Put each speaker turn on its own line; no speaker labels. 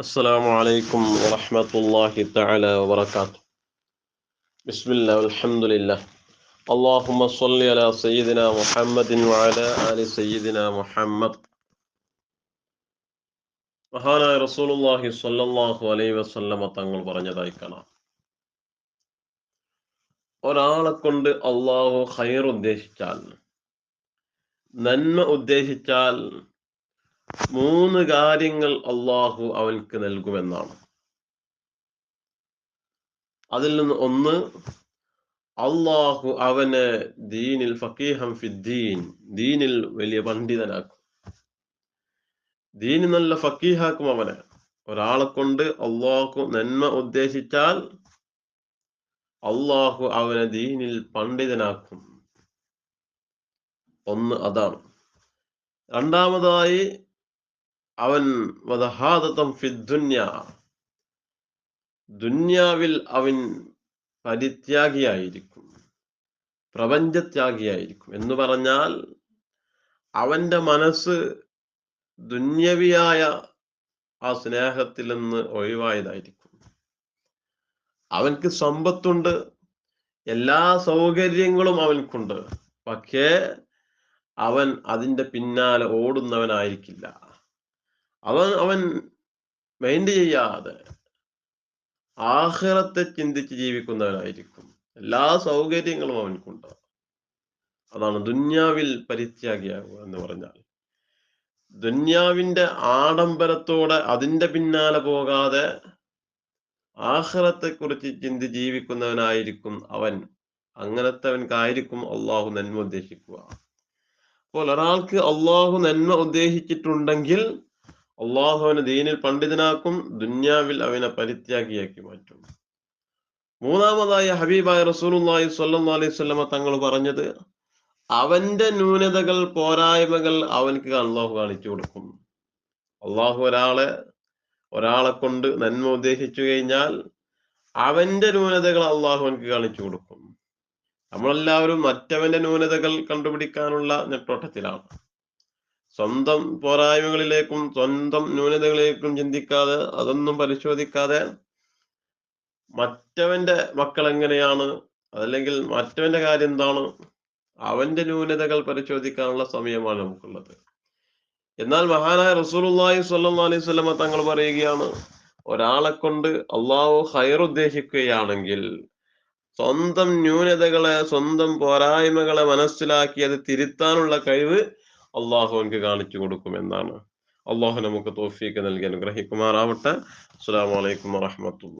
السلام عليكم ورحمة الله تعالى وبركاته بسم الله والحمد لله اللهم صل على سيدنا محمد وعلى آل سيدنا محمد മഹാനായ റസൂലുള്ളാഹി സ്വല്ലല്ലാഹു അലൈഹി വസല്ലമ തങ്ങൾ പറഞ്ഞതായി കാണാം ഒരാളെ കൊണ്ട് അള്ളാഹു ഖൈർ ഉദ്ദേശിച്ചാൽ നന്മ ഉദ്ദേശിച്ചാൽ മൂന്ന് കാര്യങ്ങൾ അള്ളാഹു അവൻക്ക് നൽകുമെന്നാണ്. അതിൽ നിന്ന് ഒന്ന് അള്ളാഹു അവന് ദീനിൽ ഫക്കീഹം ഫിദ്ദീൻ ദീനിൽ വലിയ പണ്ഡിതനാക്കും. ദീന് നല്ല ഫക്കീഹാക്കും അവനെ. ഒരാളെ കൊണ്ട് അള്ളാഹു നന്മ ഉദ്ദേശിച്ചാൽ അള്ളാഹു അവനെ ദീനിൽ പണ്ഡിതനാക്കും. ഒന്ന് അതാണ്. രണ്ടാമതായി അവൻ വധഹാദത്തം ഫിദ്ദുന്യ ദുന്യാവിൽ അവൻ പരിത്യാഗിയായിരിക്കും. പ്രപഞ്ചത്യാഗിയായിരിക്കും. എന്ന് പറഞ്ഞാൽ അവന്റെ മനസ്സ് ദുന്യവിയായ ആ സ്നേഹത്തിൽ നിന്ന് ഒഴിവായതായിരിക്കും. അവൻക്ക് സമ്പത്തുണ്ട്. എല്ലാ സൗകര്യങ്ങളും അവൻക്കുണ്ട്. പക്ഷേ അവൻ അതിന്റെ പിന്നാലെ ഓടുന്നവനായിരിക്കില്ല. അവൻ അവൻ മൈൻഡ് ചെയ്യാതെ ആഹ്റത്തെ ചിന്തിച്ച് ജീവിക്കുന്നവനായിരിക്കും. എല്ലാ സൗകര്യങ്ങളും അവൻക്കുണ്ട് അതാണ് ദുന്യാവിൽ പരിത്യാഗിയാകുക എന്ന് പറഞ്ഞാൽ. ദുന്യാവിന്റെ ആഡംബരത്തോടെ അതിന്റെ പിന്നാലെ പോകാതെ ആഹ്റത്തെ കുറിച്ച് ചിന്തി ജീവിക്കുന്നവനായിരിക്കും അവൻ. അങ്ങനത്തെവൻക്കായിരിക്കും അള്ളാഹു നന്മ ഉദ്ദേശിക്കുക. അപ്പോൾ ഒരാൾക്ക് അള്ളാഹു നന്മ ഉദ്ദേശിച്ചിട്ടുണ്ടെങ്കിൽ അള്ളാഹു അവനെ ദീനിൽ പണ്ഡിതനാക്കും ദുന്യാവിൽ അവനെ പരിത്യാഗിയാക്കി മാറ്റും. മൂന്നാമതായി ഹബീബായ റസൂലുള്ളാഹി സ്വല്ലല്ലാഹി അലൈഹി തങ്ങൾ പറഞ്ഞത് അവന്റെ ന്യൂനതകൾ പോരായ്മകൾ അവനക്ക് അള്ളാഹു കാണിച്ചു കൊടുക്കും. അള്ളാഹു ഒരാളെ ഒരാളെ കൊണ്ട് നന്മ ഉദ്ദേശിച്ചു കഴിഞ്ഞാൽ അവന്റെ ന്യൂനതകൾ അള്ളാഹു അവനക്ക് കാണിച്ചു കൊടുക്കും. നമ്മളെല്ലാവരും മറ്റവന്റെ ന്യൂനതകൾ കണ്ടുപിടിക്കാനുള്ള നെട്ടോട്ടത്തിലാണ് സ്വന്തം പോരായ്മകളിലേക്കും സ്വന്തം ന്യൂനതകളിലേക്കും ചിന്തിക്കാതെ അതൊന്നും പരിശോധിക്കാതെ മറ്റവന്റെ മക്കൾ എങ്ങനെയാണ്? അതല്ലെങ്കിൽ മറ്റവന്റെ കാര്യം എന്താണ്? അവന്റെ ന്യൂനതകൾ പരിശോധിക്കാനുള്ള സമയമാണ് നമുക്കുള്ളത്. എന്നാൽ മഹാനായ റസൂലുള്ളാഹി സ്വല്ലല്ലാഹി അലൈഹി വസല്ലമ തങ്ങൾ പറയുകയാണ് ഒരാളെ കൊണ്ട് അള്ളാഹു ഹൈർ ഉദ്ദേശിക്കുകയാണെങ്കിൽ സ്വന്തം ന്യൂനതകളെ സ്വന്തം പോരായ്മകളെ മനസ്സിലാക്കി അത് തിരുത്താനുള്ള കഴിവ് അള്ളാഹു എനിക്ക് കാണിച്ചു കൊടുക്കും എന്നാണ് അള്ളാഹു നമുക്ക് തോഫീക്ക് നൽകി അനുഗ്രഹിക്കുമാറാവട്ടെ. അസ്സാം വലൈക്കും വാഹമത്തുള്ള